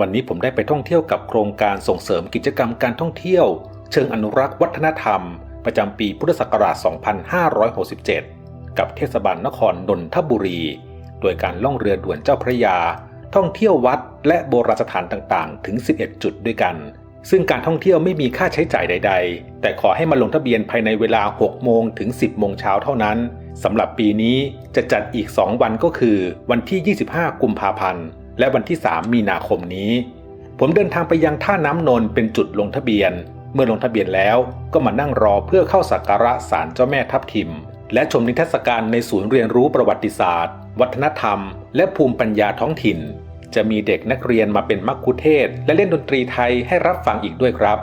วันนี้ผมได้ไปท่องเที่ยวกับโครงการส่งเสริมกิจกรรมการท่องเที่ยว เชิงอนุรักษ์วัฒนธรรม ประจำปีพุทธศักราช 2567 กับเทศบาลนครนนทบุรี โดยการล่องเรือด่วนเจ้าพระยา ท่องเที่ยววัดและโบราณสถานต่างๆ ถึง 11 จุดด้วยกัน ซึ่งการท่องเที่ยวไม่มีค่าใช้จ่ายใด ๆ แต่ขอให้มาลงทะเบียนภายในเวลา 6 โมงถึง 10 โมงเช้าเท่านั้นสำหรับปีนี้จะจัดอีก 2 วันก็คือ วันที่ 25 กุมภาพันธ์ และวันที่ 3 มีนาคมนี้ ผมเดินทางไปยังท่าน้ำนนท์เป็นจุดลงทะเบียน เมื่อลงทะเบียนแล้วก็มานั่งรอเพื่อเข้าสักการะศาลเจ้าแม่ทับทิม และชมนิทรรศการในศูนย์เรียนรู้ประวัติศาสตร์ วัฒนธรรม และภูมิปัญญาท้องถิ่น จะมีเด็กนักเรียนมาเป็นมักคุเทศ และเล่นดนตรีไทยให้รับฟังอีกด้วยครับ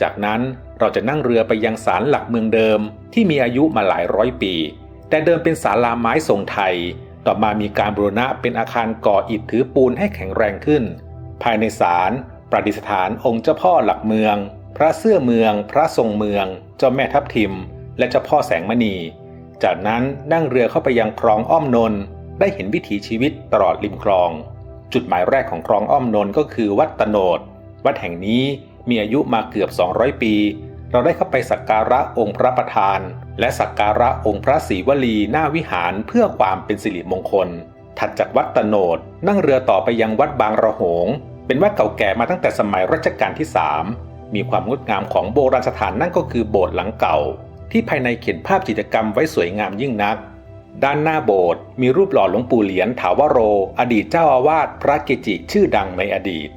จากนั้นเราจะนั่งเรือไปยังศาลหลักเมืองเดิมที่มีอายุมาหลายร้อยปี แต่เดิมเป็นศาลาไม้ทรงไทย ต่อมามีการบูรณะเป็นอาคารก่ออิฐถือปูนให้แข็งแรงขึ้น ภายในศาลประดิษฐานองค์เจ้าพ่อหลักเมือง พระเสื้อเมือง พระทรงเมือง เจ้าแม่ทับทิม และเจ้าพ่อแสงมณี จากนั้นนั่งเรือเข้าไปยังคลองอ้อมนนได้เห็นวิถีชีวิตตลอดริมคลอง จุดหมายแรกของคลองอ้อมนนก็คือวัดตโนด วัดแห่งนี้ มีอายุมาเกือบ 200 ปี เราได้เข้าไปสักการะองค์พระประธาน และสักการะองค์พระศรีวลีหน้าวิหารเพื่อความเป็นสิริมงคล ถัดจากวัดตโนดนั่งเรือต่อไปยังวัดบางระหง เป็นวัดเก่าแก่มาตั้งแต่สมัยรัชกาลที่ 3 มีความงดงามของโบราณสถานนั่นก็คือโบสถ์หลังเก่า ที่ภายในเขียนภาพจิตรกรรมไว้สวยงามยิ่งนักด้านหน้าโบสถ์มีรูปหล่อหลวงปู่เหรียญถาวโร อดีตเจ้าอาวาสพระเกจิชื่อดังในอดีต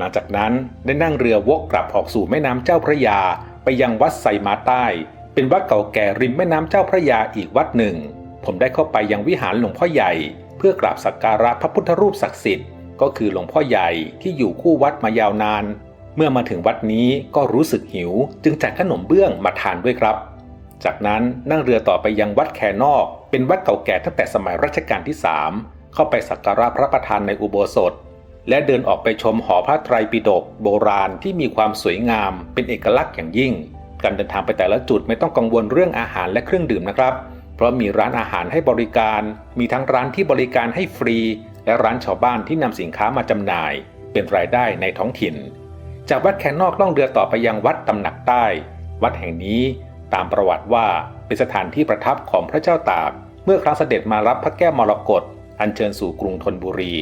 หลังจากนั้นได้นั่งเรือวกกลับออกสู่แม่น้ำเจ้าพระยา ไปยังวัดไซมาใต้ เป็นวัดเก่าแก่ริมแม่น้ำเจ้าพระยาอีกวัดหนึ่ง ผมได้เข้าไปยังวิหารหลวงพ่อใหญ่ เพื่อกราบสักการะพระพุทธรูปศักดิ์สิทธิ์ก็คือหลวงพ่อใหญ่ที่อยู่คู่วัดมายาวนาน เมื่อมาถึงวัดนี้ก็รู้สึกหิว จึงจัดขนมเบื้องมาทานด้วยครับ จากนั้นนั่งเรือต่อไปยังวัดแคนอก เป็นวัดเก่าแก่ตั้งแต่สมัยรัชกาลที่ 3 เข้าไปสักการะพระประธานในอุโบสถ และเดินออกไปชมหอพระไตรปิฎกโบราณที่มีความสวยงาม เป็นเอกลักษณ์อย่างยิ่ง การเดินทางไปแต่ละจุดไม่ต้องกังวลเรื่องอาหารและเครื่องดื่มนะครับ เพราะมีร้านอาหารให้บริการ มีทั้งร้านที่บริการให้ฟรี และร้านชาวบ้านที่นำสินค้ามาจำหน่าย เป็นรายได้ในท้องถิ่น จากวัดแคนนอกล่องเรือต่อไปยังวัดตำหนักใต้ วัดแห่งนี้ตามประวัติว่าเป็นสถานที่ประทับของพระเจ้าตาก เมื่อครั้งเสด็จมารับพระแก้วมรกตอัญเชิญสู่กรุงธนบุรี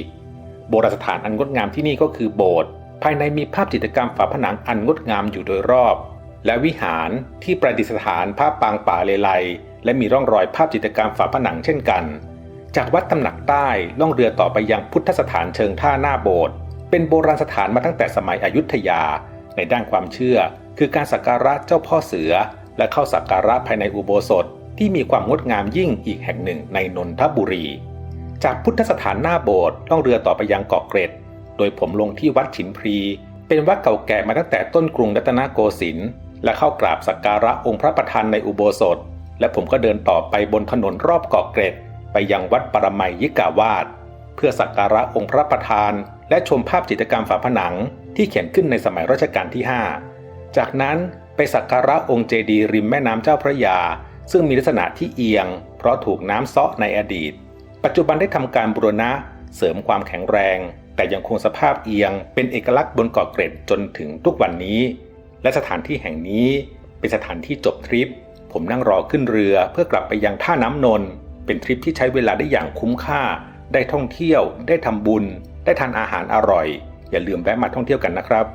โบราณสถานอันงดงามที่นี่ก็คือโบสถ์ภายในมีภาพจิตรกรรมฝาผนังอันงดงามอยู่โดยรอบ และวิหารที่ประดิษฐานภาพปางป่าเลไลและมีร่องรอยภาพจิตรกรรมฝาผนังเช่นกัน จากวัดตำหนักใต้ล่องเรือต่อไปยังพุทธสถานเชิงท่าหน้าโบสถ์เป็นโบราณสถานมาตั้งแต่สมัยอยุธยา ในด้านความเชื่อ คือการสักการะเจ้าพ่อเสือ และเข้าสักการะภายในอุโบสถที่มีความงดงามยิ่งอีกแห่งหนึ่งในนนทบุรี จากพุทธสถานหน้าโบสถ์ล่องเรือต่อไปยังเกาะเกร็ด โดยผมลงที่วัดฉินพรี เป็นวัดเก่าแก่มาตั้งแต่ต้นกรุงรัตนโกสินทร์และเข้ากราบสักการะองค์พระประธานในอุโบสถ และผมก็เดินต่อไปบนถนนรอบเกาะเกร็ด ไปยังวัดปรมัยยิกาวาสเพื่อสักการะองค์พระประธาน และชมภาพจิตรกรรมฝาผนัง ที่เขียนขึ้นในสมัยรัชกาลที่ 5 จากนั้นไปสักการะองค์เจดีย์ริมแม่น้ำเจ้าพระยา ซึ่งมีลักษณะที่เอียง เพราะถูกน้ำซาะในอดีต ปัจจุบันได้ทำการบูรณะ เสริมความแข็งแรง แต่ยังคงสภาพเอียง เป็นเอกลักษณ์บนเกาะเกร็ดจนถึงทุกวันนี้ และสถานที่แห่งนี้ เป็นสถานที่จบทริป ผมนั่งรอขึ้นเรือเพื่อกลับไปยังท่าน้ำนนท์เป็นทริปที่ใช้เวลาได้อย่างคุ้มค่า ได้ท่องเที่ยว ได้ทำบุญ ได้ทานอาหารอร่อย อย่าลืมแวะมาท่องเที่ยวกันนะครับ